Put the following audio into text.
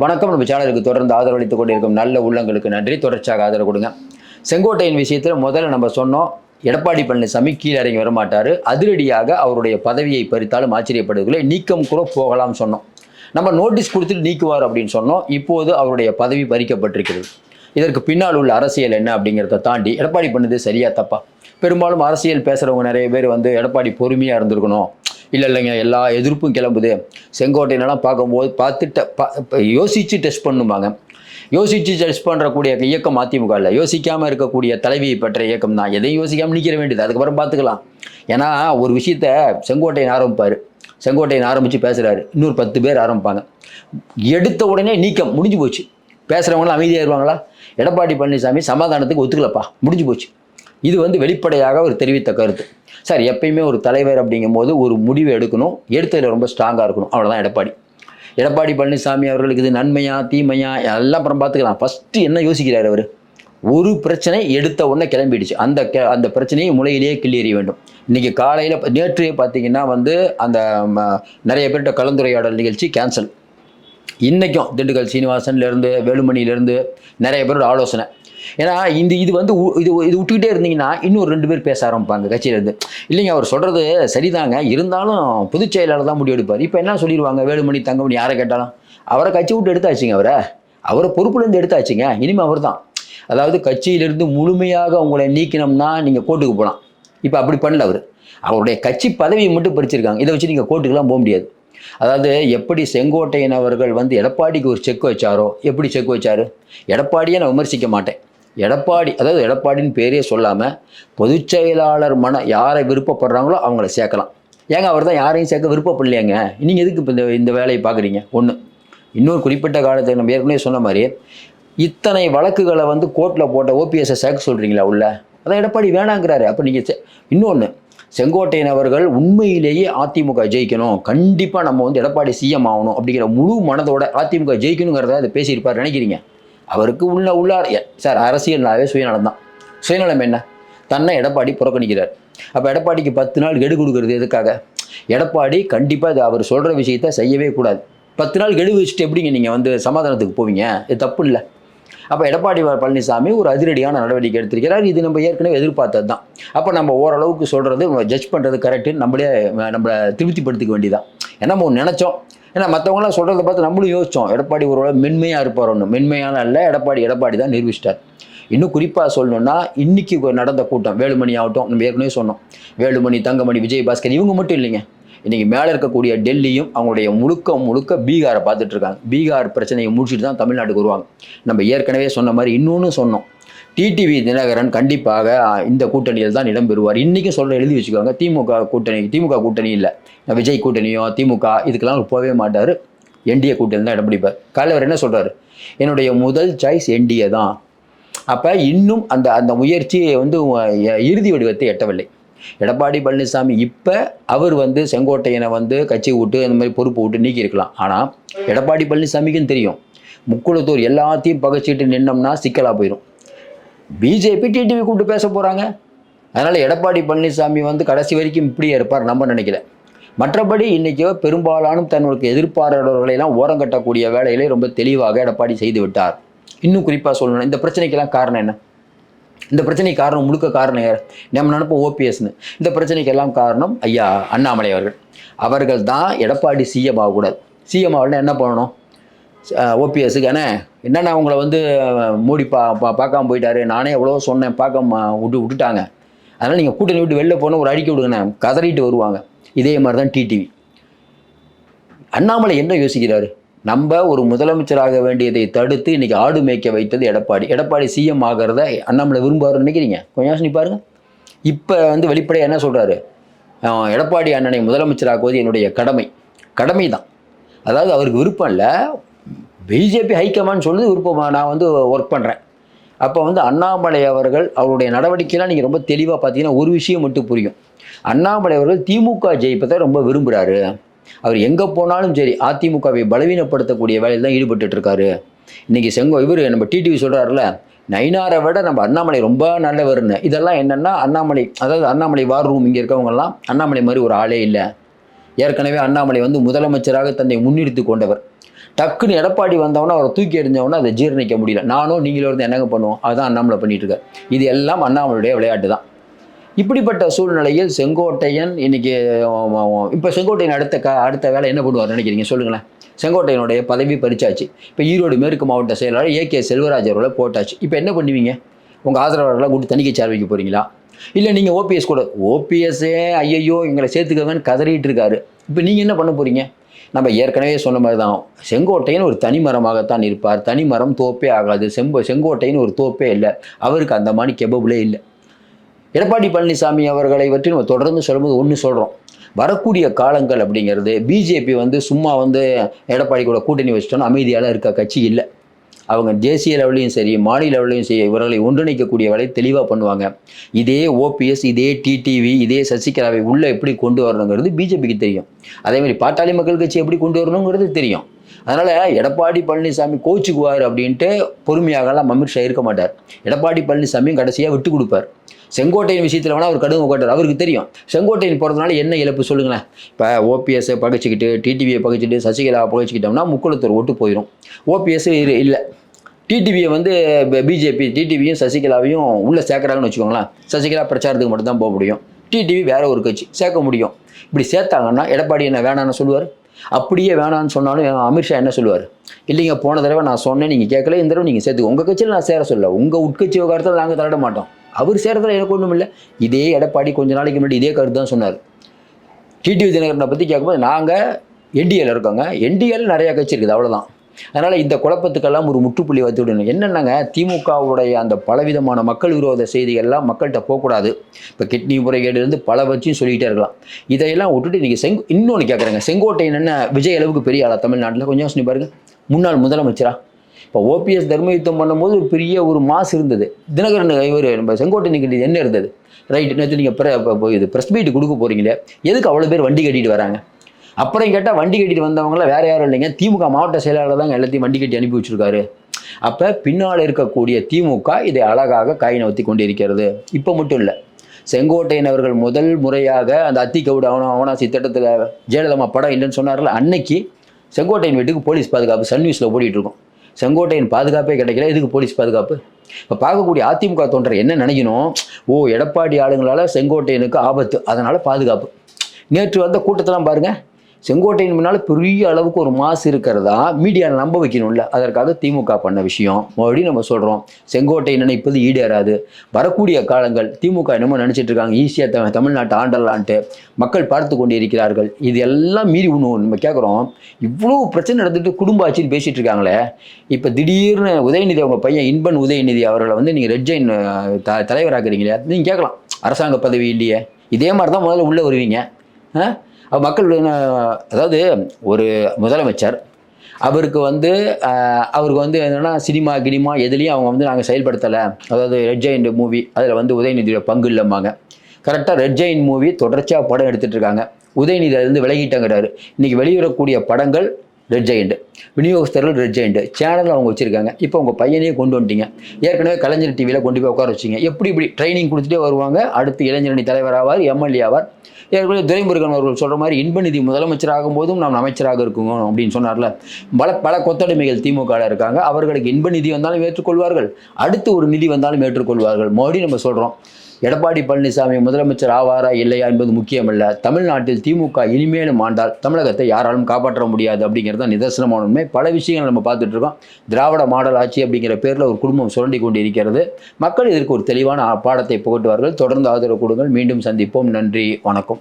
வணக்கம். நம்ம சேனலுக்கு தொடர்ந்து ஆதரவளித்துக் கொண்டிருக்கும் நல்ல உள்ளங்களுக்கு நன்றி. தொடர்ச்சியாக ஆதரவு கொடுங்க. செங்கோட்டையின் விஷயத்தில் முதல்ல நம்ம சொன்னோம் எடப்பாடி பழனிசாமி கீழே இறங்கி வரமாட்டார். அதிரடியாக அவருடைய பதவியை பறித்தாலும் ஆச்சரியப்படுவதில்லை. நீக்கம் கூட போகலாம் சொன்னோம். நம்ம நோட்டீஸ் கொடுத்துட்டு நீக்குவார் அப்படின்னு சொன்னோம். இப்போது அவருடைய பதவி பறிக்கப்பட்டிருக்கிறது. இதற்கு பின்னால் உள்ள அரசியல் என்ன அப்படிங்கிறத தாண்டி எடப்பாடி பண்ணது சரியா தப்பா? பெரும்பாலும் அரசியல் பேசுகிறவங்க நிறைய பேர் வந்து எடப்பாடி பொறுமையாக இருந்திருக்கணும். இல்லை இல்லைங்க எல்லா எதிர்ப்பும் கிளம்புது. செங்கோட்டையிலலாம் பார்க்கும்போது பார்த்துட்டு பா யோசித்து டெஸ்ட் பண்ணுவாங்க யோசித்து டெஸ்ட் பண்ணுறக்கூடிய இயக்கம் அதிமுக இல்லை. யோசிக்காமல் இருக்கக்கூடிய தலைவியை பெற்ற இயக்கம் தான். எதையும் யோசிக்காமல் நிற்கிற வேண்டியது. அதுக்கப்புறம் பார்த்துக்கலாம். ஏன்னா ஒரு விஷயத்த செங்கோட்டையன் ஆரம்பிப்பார். செங்கோட்டையன் ஆரம்பித்து பேசுகிறாரு இன்னொரு பத்து பேர் ஆரம்பிப்பாங்க. எடுத்த உடனே நீக்கம் முடிஞ்சு போச்சு. பேசுகிறவங்களாம் அமைதியாயிருவாங்களா எடப்பாடி பழனிசாமி சமாதானத்துக்கு ஒத்துக்கலப்பா. முடிஞ்சு போச்சு. இது வந்து வெளிப்படையாக ஒரு தெரிவித்த கருத்து. சார் எப்பயுமே ஒரு தலைவர் அப்படிங்கும்போது ஒரு முடிவு எடுக்கணும். எடுத்ததில் ரொம்ப ஸ்ட்ராங்காக இருக்கணும். அவ்வளோதான் எடப்பாடி. எடப்பாடி பழனிசாமி அவர்களுக்கு இது நன்மையா தீமையா எல்லாம் அப்புறம் பார்த்துக்கலாம். ஃபஸ்ட்டு என்ன யோசிக்கிறார் அவர்? ஒரு பிரச்சனை எடுத்த உடனே கிளம்பிடுச்சு. அந்த கெ அந்த பிரச்சனையை முளையிலேயே கிள்ளி வேண்டும். இன்றைக்கி காலையில் நேற்று பார்த்தீங்கன்னா வந்து அந்த ம, நிறைய பேர்கிட்ட கலந்துரையாடல் நிகழ்ச்சி கேன்சல் இன்றைக்கும் திண்டுக்கல் சீனிவாசன்லேருந்து வேலுமணியிலேருந்து நிறைய பேரோட ஆலோசனை. ஏன்னா இந்த இது வந்து உ- இது இது விட்டுக்கிட்டே இருந்தீங்கன்னா இன்னும் ரெண்டு பேர் பேச ஆரம்பிப்பாங்க கட்சியிலேருந்து. இல்லைங்க அவர் சொல்கிறது சரிதாங்க. இருந்தாலும் பொதுச் செயலாளர் தான் முடிவெடுப்பார் இப்போ என்ன சொல்லிடுவாங்க? வேலுமணி தங்கமணி யாரை கேட்டாலும்? அவரை கட்சி விட்டு எடுத்தாச்சுங்க அவரை. அவரை பொறுப்புலேருந்து எடுத்தாச்சுங்க. இனிமேல் அவர் தான். அதாவது கட்சியிலிருந்து முழுமையாக உங்களை நீக்கினோம்னா நீங்கள் கோர்ட்டுக்கு போகலாம். இப்போ அப்படி பண்ணல அவர். அவருடைய கட்சி பதவியை மட்டும் பறிச்சிருக்காங்க. இதை வச்சு நீங்கள் கோர்ட்டுக்கெல்லாம் போக முடியாது. அதாவது எப்படி செங்கோட்டையன் அவர்கள் வந்து எடப்பாடிக்கு ஒரு செக் வச்சாரோ எப்படி செக் வச்சாரு? எடப்பாடியை நான் விமர்சிக்க மாட்டேன். எடப்பாடி அதாவது எடப்பாடின்னு பேரே சொல்லாமல் பொதுச் செயலாளர் மன யாரை விருப்பப்படுறாங்களோ அவங்கள சேர்க்கலாம். ஏங்க அவர் தான் யாரையும் சேர்க்க விருப்பப்படலையாங்க? நீங்கள் எதுக்கு இப்போ இந்த இந்த வேலையை பார்க்குறீங்க? ஒன்று இன்னொரு குறிப்பிட்ட காலத்தை நம்ம ஏற்கனவே சொன்ன மாதிரி இத்தனை வழக்குகளை வந்து கோர்ட்டில் போட்ட ஓபிஎஸ்ஸை சேர்க்க சொல்கிறீங்களா உள்ள? அதான் எடப்பாடி வேணாங்கிறாரு. அப்போ நீங்கள் இன்னொன்று செங்கோட்டையன் அவர்கள் உண்மையிலேயே அதிமுக ஜெயிக்கணும். கண்டிப்பாக நம்ம வந்து எடப்பாடி சிஎம் ஆகணும் அப்படிங்கிற முழு மனதோட அதிமுக ஜெயிக்கணுங்கிறத அதை பேசியிருப்பார். நினைக்கிறீங்க? அவருக்கு உள்ள உள்ளார் சார் அரசியல்னாவே சுயநலம் தான். சுயநலம் என்ன? தன்னை எடப்பாடி புறக்கணிக்கிறார். அப்போ எடப்பாடிக்கு பத்து நாள் கெடு கொடுக்கறது எதுக்காக? எடப்பாடி கண்டிப்பாக இது அவர் சொல்கிற விஷயத்த செய்யவே கூடாது. பத்து நாள் கெடு வச்சுட்டு எப்படிங்க நீங்கள் வந்து சமாதானத்துக்கு போவீங்க? இது தப்பு இல்லை. அப்போ எடப்பாடி பழனிசாமி ஒரு அதிரடியான நடவடிக்கை எடுத்திருக்கிறார். இது நம்ம ஏற்கனவே எதிர்பார்த்தது தான் அப்போ நம்ம ஓரளவுக்கு சொல்கிறது ஜட்ஜ் பண்ணுறது கரெக்டுன்னு நம்மளே நம்மளை திருப்திப்படுத்திக்க வேண்டியதான் ஏன்னா நம்ம நினச்சோம். ஏன்னா மற்றவங்களாம் சொல்கிறத பார்த்து நம்மளும் யோசித்தோம் எடப்பாடி ஒரு மென்மையாக இருப்பார் ஒன்று மென்மையான இல்லை எடப்பாடி எடப்பாடி தான் நிரூபிச்சிட்டார். இன்னும் குறிப்பாக சொல்லணும்னா இன்றைக்கி நடந்த கூட்டம் வேலுமணி ஆகட்டும் நம்ம ஏற்கனவே சொன்னோம். வேலுமணி தங்கமணி விஜயபாஸ்கர் இவங்க மட்டும் இல்லைங்க. இன்றைக்கி மேலே இருக்கக்கூடிய டெல்லியும் அவங்களுடைய முழுக்க முழுக்க பீகாரை பார்த்துட்டு இருக்காங்க. பீகார் பிரச்சனையை முடிச்சுட்டு தான் தமிழ்நாட்டுக்கு வருவாங்க. நம்ம ஏற்கனவே சொன்ன மாதிரி இன்னொன்று சொன்னோம். டிடிவி தினகரன் கண்டிப்பாக இந்த கூட்டணியில் தான் இடம்பெறுவார் இன்றைக்கும் சொல்ல எழுதி வச்சுக்கோங்க. திமுக கூட்டணி திமுக கூட்டணி இல்லை. விஜய் கூட்டணியோ திமுக இதுக்கெல்லாம் போகவே மாட்டார். என்டிஏ கூட்டணி தான் இடம் பிடிப்பார். காலையில் அவர் என்ன சொல்கிறார் என்னுடைய முதல் சாய்ஸ் என்டிஏ தான். அப்போ இன்னும் அந்த அந்த முயற்சியை வந்து இறுதி வடிவத்தை எட்டவில்லை. எடப்பாடி பழனிசாமி இப்போ அவர் வந்து செங்கோட்டையனை வந்து கட்சி விட்டு அந்த மாதிரி பொறுப்பு விட்டு நீக்கியிருக்கலாம். ஆனால் எடப்பாடி பழனிசாமிக்கும் தெரியும். முக்குளத்தூர் எல்லாத்தையும் பகைச்சிட்டு நின்னோம்னா சிக்கலாக போயிடும் பிஜேபி டிடிவி கூப்பிட்டு பேச போகிறாங்க அதனால் எடப்பாடி பழனிசாமி வந்து கடைசி வரைக்கும் இப்படியே இருப்பார் நம்ம நினைக்கல. மற்றபடி இன்றைக்கி பெரும்பாலான தன்னுடைய எதிர்ப்பாளர்களை ஓரம் ஓரங்கட்டக்கூடிய வேலைகளை ரொம்ப தெளிவாக எடப்பாடி செய்து விட்டார். இன்னும் குறிப்பாக சொல்லணும் இந்த பிரச்சனைக்கெல்லாம் காரணம் என்ன? இந்த பிரச்சனைக்கு காரணம் முழுக்க காரணம் யார்? நம்ம நினைப்போம் ஓபிஎஸ்னு இந்த பிரச்சனைக்கெல்லாம் காரணம் ஐயா அண்ணாமலை அவர்கள். அவர்கள் தான் எடப்பாடி சிஎம் ஆகக்கூடாது. சிஎம் ஆகலன்னா என்ன பண்ணணும்? ஓபிஎஸ்க்கு அண்ணே என்னென்ன அவங்கள வந்து மூடி பா பா பார்க்காம போயிட்டாரு? நானே எவ்வளோ சொன்னேன் பார்க்காம விட்டு விட்டுட்டாங்க. அதனால் நீங்கள் கூட்டணி விட்டு வெளில போனால் ஒரு அடிக்க விடுங்கண்ணே. கதறிட்டு வருவாங்க. இதே மாதிரி தான் டிடிவி அண்ணாமலை என்ன யோசிக்கிறாரு? நம்ம ஒரு முதலமைச்சராக வேண்டியதை தடுத்து இன்னைக்கு ஆடு மேய்க்க வைத்தது எடப்பாடி. எடப்பாடி சிஎம் ஆகிறத அண்ணாமலை விரும்புவாருன்னு நினைக்கிறீங்க? கொஞ்சம் யோசனை பாருங்க. இப்போ வந்து வெளிப்படையாக என்ன சொல்கிறாரு எடப்பாடி அண்ணனை முதலமைச்சராக்குவது என்னுடைய கடமை. கடமை தான் அதாவது அவருக்கு விருப்பம் இல்லை. பிஜேபி ஹைகமாண்ட் சொல்லுது விருப்பம்? நான் வந்து ஒர்க் பண்ணுறேன் அப்போ வந்து அண்ணாமலை அவர்கள் அவருடைய நடவடிக்கைலாம் நீங்கள் ரொம்ப தெளிவாக பார்த்தீங்கன்னா ஒரு விஷயம் மட்டும் புரியும். அண்ணாமலை அவர்கள் திமுக ஜெயிப்பதை ரொம்ப விரும்புகிறாரு அவர் எங்கே போனாலும் சரி அதிமுகவை பலவீனப்படுத்தக்கூடிய வேலையில் தான் ஈடுபட்டு இருக்காரு இன்னைக்கு செங்கோ இவர் நம்ம டிடிவி சொல்கிறாருல நைனாரை விட நம்ம அண்ணாமலை ரொம்ப நல்லவர்னு. இதெல்லாம் என்னென்னா அண்ணாமலை அதாவது அண்ணாமலை வார் ரூம் இங்கே இருக்கவங்கெல்லாம் அண்ணாமலை மாதிரி ஒரு ஆளே இல்லை. ஏற்கனவே அண்ணாமலை வந்து முதலமைச்சராக தன்னை முன்னிறுத்தி கொண்டவர். டக்குன்னு எடப்பாடி வந்தவொடனே அவரை தூக்கி எறிஞ்சவொன்னே அதை ஜீரணிக்க முடியல. நானும் நீங்களும் இருந்து என்னங்க பண்ணுவோம்? அதுதான் அண்ணாமலை பண்ணிட்டு இருக்காரு இது எல்லாம் அண்ணாமலையுடைய விளையாட்டு தான் இப்படிப்பட்ட சூழ்நிலையில் செங்கோட்டையன் இன்னைக்கு இப்போ செங்கோட்டையன் அடுத்த க அடுத்த வேலை என்ன பண்ணுவார் நினைக்கிறீங்க? சொல்லுங்களேன். செங்கோட்டையனுடைய பதவி பறிச்சாச்சு. இப்போ ஈரோடு மேற்கு மாவட்ட செயலாளர் ஏ கே செல்வராஜ் அவர்களை போட்டாச்சு. இப்போ என்ன பண்ணுவீங்க? உங்கள் ஆதரவாளர்களை கூப்பிட்டு தணிக்கை சார் வைக்க போகிறீங்களா இல்லை நீங்கள் ஓபிஎஸ் கூட ஓபிஎஸ்ஸே ஐயையோ எங்களை சேர்த்துக்கவேன்னு கதறிட்டு இருக்காரு. இப்போ நீங்கள் என்ன பண்ண போகிறீங்க நம்ம ஏற்கனவே சொன்ன மாதிரி தான் செங்கோட்டையன் ஒரு தனிமரமாகத்தான் இருப்பார். தனிமரம் தோப்பே ஆகாது. செம்போ செங்கோட்டையன் ஒரு தோப்பே இல்லை. அவருக்கு அந்த மாதிரி கெபபிளே இல்லை. எடப்பாடி பழனிசாமி அவர்களை பற்றி நம்ம தொடர்ந்து சொல்லும்போது ஒன்று சொல்கிறோம் வரக்கூடிய காலங்கள் அப்படிங்கிறது பிஜேபி வந்து சும்மா வந்து எடப்பாடி கூட கூட்டணி வச்சிட்டோன்னு அமைதியால் இருக்க கட்சி இல்லை. அவங்க தேசிய லெவலையும் சரி மாநில லெவலையும் சரி இவர்களை ஒன்றிணைக்கக்கூடிய வேலை தெளிவாக பண்ணுவாங்க. இதே ஓபிஎஸ் இதே டிடிவி இதே சசிகலாவை உள்ளே எப்படி கொண்டு வரணுங்கிறது பிஜேபிக்கு தெரியும். அதே மாதிரி பாட்டாளி மக்கள் கட்சி எப்படி கொண்டு வரணுங்கிறது தெரியும். அதனால் எடப்பாடி பழனிசாமி கோச்சுக்குவார் அப்படின்ட்டு பொறுமையாகலாம் அமித்ஷா இருக்க மாட்டார். எடப்பாடி பழனிசாமியும் கடைசியாக விட்டு கொடுப்பார். செங்கோட்டையின் விஷயத்தில் வேணால் அவர் கடுமை போட்டார் அவருக்கு தெரியும். செங்கோட்டையன் போகிறதுனால என்ன இழப்பு சொல்லுங்களேன். இப்போ ஓபிஎஸ்ஸை பகைச்சிக்கிட்டு டிடிவியை பகைச்சிட்டு சசிகலாவை பகைச்சிக்கிட்டோம்னா முக்குளத்தூர் ஓட்டு போயிடும் ஓபிஎஸ் இல்லை. டிடிவியை வந்து பிஜேபி டிடிவியும் சசிகலாவையும் உள்ளே சேர்க்குறாங்கன்னு வச்சுக்கோங்களேன். சசிகலா பிரச்சாரத்துக்கு மட்டும்தான் போக முடியும். டிடிவி வேற ஒரு கட்சி. சேர்க்க முடியும். இப்படி சேர்த்தாங்கன்னா எடப்பாடி என்ன வேணான்னு சொல்லுவார்? அப்படியே வேணான்னு சொன்னாலும் அமித்ஷா என்ன சொல்லுவார்? இல்லைங்க போன தடவை நான் சொன்னேன் நீங்கள் கேட்கல இந்த தடவை நீங்கள் சேர்த்துக்க உங்கள் கட்சியில் நான் சேர சொல்ல உங்கள் உட்கட்சி விவகாரத்தில் நாங்கள் தரட மாட்டோம். அவர் சேரத்தில் எனக்கு ஒன்றும் இல்லை. இதே எடப்பாடி கொஞ்ச நாளைக்கு முன்னாடி இதே கருத்து தான் சொன்னார். டிடிவி தினகரனை பற்றி கேட்கும்போது நாங்கள் என்டிஏல இருக்கோங்க. என்டிஏல நிறையா கட்சி இருக்குது அவ்வளோதான் அதனால் இந்த குழப்பத்துக்கெல்லாம் ஒரு முற்றுப்புள்ளி வைத்து விடணும். என்னென்னங்க? திமுகவுடைய அந்த பலவிதமான மக்கள் விரோத செய்திகள்லாம் மக்கள்கிட்ட போகக்கூடாது. இப்போ கிட்னி முறைகேடுலேருந்து பல வச்சும் சொல்லிகிட்டே இருக்கலாம். இதையெல்லாம் விட்டுட்டு நீங்கள் செங் இன்னொன்று கேட்குறேங்க செங்கோட்டையன் என்ன விஜய் அளவுக்கு பெரிய ஆளா தமிழ்நாட்டில்? கொஞ்சம் யோசனை பாருங்க. முன்னாள் முதலமைச்சரா? இப்போ ஓபிஎஸ் தர்மயுத்தம் பண்ணும்போது ஒரு பெரிய ஒரு மாசு இருந்தது. தினகரன் இவர் நம்ம செங்கோட்டை செங்கோட்டையனுக்கு என்ன இருந்தது? ரைட் நேற்று நீங்கள் இது ப்ரெஸ் மீட் கொடுக்க போகிறீங்களே எதுக்கு அவ்வளோ பேர் வண்டி கட்டிட்டு வராங்க? அப்புறம் கேட்டால் வண்டி கட்டிட்டு வந்தவங்களாம் வேற யாரும் இல்லைங்க. திமுக மாவட்ட செயலாளர் தான் எல்லாத்தையும் வண்டி கட்டி அனுப்பி வச்சிருக்காரு. அப்போ பின்னால் இருக்கக்கூடிய திமுக இதை அழகாக காய் நவுத்தி கொண்டிருக்கிறது. இப்போ மட்டும் இல்லை. செங்கோட்டையன் அவர்கள் முதல் முறையாக அந்த அத்திக்கவுடு அவனா அவனாசி திட்டத்தில் ஜெயலலிதா படம் இல்லைன்னு சொன்னார்ல அன்னைக்கு செங்கோட்டையன் வீட்டுக்கு போலீஸ் பாதுகாப்பு சன் நியூஸில் ஓடிட்டு இருக்கும். செங்கோட்டையன் பாதுகாப்பே கிடைக்கல. எதுக்கு போலீஸ் பாதுகாப்பு? இப்போ பார்க்கக்கூடிய அதிமுக தொண்டர் என்ன நினைக்கணும்? ஓ எடப்பாடி ஆளுங்களால் செங்கோட்டையனுக்கு ஆபத்து. அதனால் பாதுகாப்பு. நேற்று வந்த கூட்டத்தெல்லாம் பாருங்கள் செங்கோட்டையின் முன்னால் பெரிய அளவுக்கு ஒரு மாசு இருக்கிறதா மீடியா நம்ப வைக்கணும்ல. அதற்காக திமுக பண்ண விஷயம். மறுபடியும் நம்ம சொல்கிறோம் செங்கோட்டை நினைப்பது ஈடேறாது. வரக்கூடிய காலங்கள் திமுக என்னமோ நினச்சிட்டு இருக்காங்க. ஈஸியாக த தமிழ்நாட்டை ஆண்டலான்ட்டு மக்கள் பார்த்து கொண்டு இருக்கிறார்கள் இது எல்லாம் மீறி ஒன்று நம்ம கேட்குறோம் இவ்வளோ பிரச்சனை நடந்துட்டு குடும்ப ஆட்சின்னு பேசிகிட்டு இருக்காங்களே. இப்போ திடீர்னு உதயநிதி அவங்க பையன் இன்பன் உதயநிதி அவர்களை வந்து நீங்கள் ரெட் ஜெயின் த தலைவராக்குறீங்களே. நீங்கள் கேட்கலாம். அரசாங்க பதவி இல்லையே. இதே மாதிரி தான் முதல்ல உள்ளே வருவீங்க. ஆ மக்கள் அதாவது ஒரு முதலமைச்சர் அவருக்கு வந்து அவருக்கு வந்து என்னென்னா சினிமா கினிமா எதுலேயும் அவங்க வந்து நாங்கள் செயல்படுத்தலை. அதாவது ரெட் ஜெயின் மூவி அதில் வந்து உதயநிதியோட பங்கு இல்லைம்பாங்க. கரெக்டாக ரெட் ஜெயின் மூவி தொடர்ச்சியாக படம் எடுத்துகிட்டு இருக்காங்க. உதயநிதி அதுலேருந்து விலகிட்டங்கிறாரு. இன்றைக்கி வெளியிடக்கூடிய படங்கள் ரெட் ஜெயண்ட் விநியோகஸ்தர்கள் ரெட் ஜெயண்ட் சேனல் அவங்க வச்சுருக்காங்க. இப்போ உங்கள் பையனையே கொண்டு வந்துட்டீங்க. ஏற்கனவே கலைஞர் டிவியில் கொண்டு போய் உட்கார வச்சிங்க. எப்படி இப்படி ட்ரைனிங் கொடுத்துட்டே வருவாங்க? அடுத்து இளைஞரணி தலைவர் ஆவார் எம்எல்ஏ ஆவார். ஏற்கனவே துரைமுருகன் அவர்கள் சொல்கிற மாதிரி இன்பநிதி முதலமைச்சர் ஆகும்போதும் நாம் அமைச்சராக இருக்கோம் அப்படின்னு சொன்னார்ல. பல பல கொத்தடிமைகள் திமுகவில் இருக்காங்க. அவர்களுக்கு இன்ப நிதி வந்தாலும் ஏற்றுக்கொள்வார்கள். அடுத்து ஒரு நிதி வந்தாலும் ஏற்றுக்கொள்வார்கள். மறுபடியும் நம்ம சொல்கிறோம் எடப்பாடி பழனிசாமி முதலமைச்சர் ஆவாரா இல்லையா என்பது முக்கியமல்ல. தமிழ்நாட்டில் திமுக இனிமேலும் ஆண்டால் தமிழகத்தை யாராலும் காப்பாற்ற முடியாது அப்படிங்கிறது தான் நிதர்சனமான உண்மை. பல விஷயங்கள் நம்ம பார்த்துட்டு இருக்கோம். திராவிட மாடல் ஆட்சி அப்படிங்கிற பேரில் ஒரு குடும்பம் சுரண்டி கொண்டு இருக்கிறது மக்கள் இதற்கு ஒரு தெளிவான பாடத்தை புகட்டுவார்கள். தொடர்ந்து ஆதரவு கொடுங்கள். மீண்டும் சந்திப்போம். நன்றி. வணக்கம்.